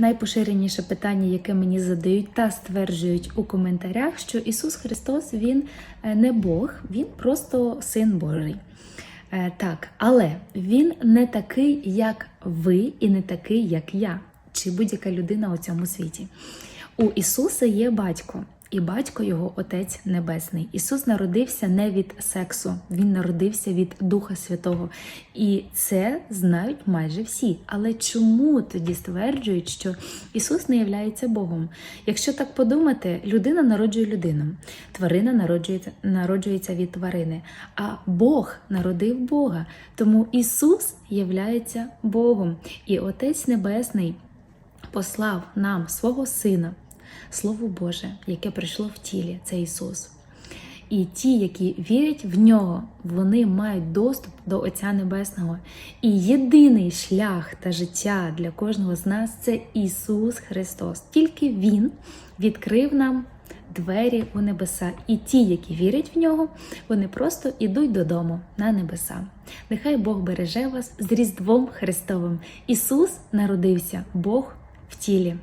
найпоширеніше питання, яке мені задають та стверджують у коментарях, що Ісус Христос Він е, не Бог, Він просто Син Божий. Е, Так, але Він не такий, як ви, і не такий, як я, чи будь-яка людина у цьому світі. У Ісуса є батько, і батько його Отець Небесний. Ісус народився не від сексу, Він народився від Духа Святого. І це знають майже всі. Але чому тоді стверджують, що Ісус не являється Богом? Якщо так подумати, людина народжує людину, тварина народжується, народжується від тварини, а Бог народив Бога. Тому Ісус являється Богом. І Отець Небесний послав нам свого Сина, Слово Боже, яке прийшло в тілі, це Ісус. І ті, які вірять в нього, вони мають доступ до Отця Небесного. І єдиний шлях та життя для кожного з нас це Ісус Христос. Тільки Він відкрив нам двері у небеса. І ті, які вірять в нього, вони просто ідуть додому на небеса. Нехай Бог береже вас з Різдвом Христовим. Ісус народився, Бог в тілі.